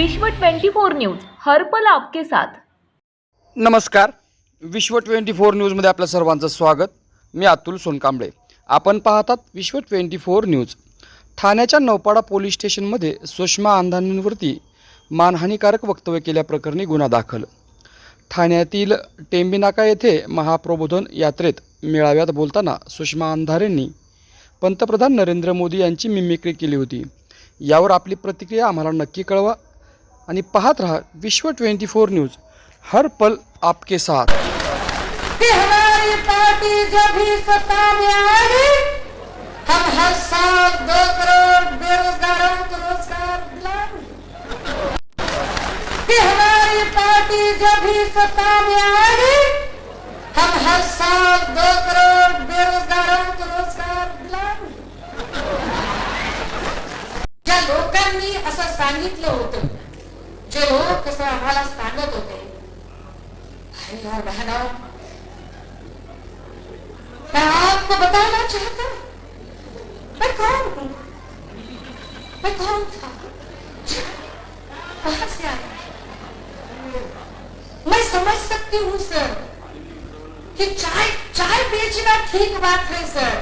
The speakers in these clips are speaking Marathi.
विश्व 24 न्यूज हरपल आपके साथ. नमस्कार. विश्व ट्वेंटी फोर न्यूजमध्ये आपल्या सर्वांचं स्वागत. मी अतुल सोनकांबळे. आपण पाहतात विश्व ट्वेंटी फोर न्यूज. ठाण्याच्या नौपाडा पोलीस स्टेशनमध्ये सुषमा अंधानींवरती मानहानीकारक वक्तव्य केल्याप्रकरणी गुन्हा दाखल. ठाण्यातील टेंबिनाका येथे महाप्रबोधन यात्रेत मेळाव्यात बोलताना सुषमा अंधारेंनी पंतप्रधान नरेंद्र मोदी यांची मिमिक्री केली होती. यावर आपली प्रतिक्रिया आम्हाला नक्की कळवा. आणि पाहत रहा विश्व ट्वेंटी फोर न्यूज. हर पल आपके साथ. हमारी पार्टी जब भी सत्ता में हम हर साल दो करोड़ बेरोजगारों को रोजगार दिलाएंगे। हमारी पार्टी जब भी सत्ता में हम हर साल दो करोड़ बेरोजगारों को रोजगार दिलाएंगे। ज्या लोकांनी असं सांगितलं होतं? जे लोक असं आम्हाला सांगत होते आपको बताना चाहता मैं कौन हूँ? मैं कौन था? कहाँ से आया? मैं समझ सकती हूँ, सर, कि चाय चाय बेचना ठीक बात है, सर,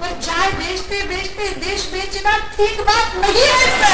पर चाय बेचते बेचते देश बेचना ठीक बात नहीं है, सर।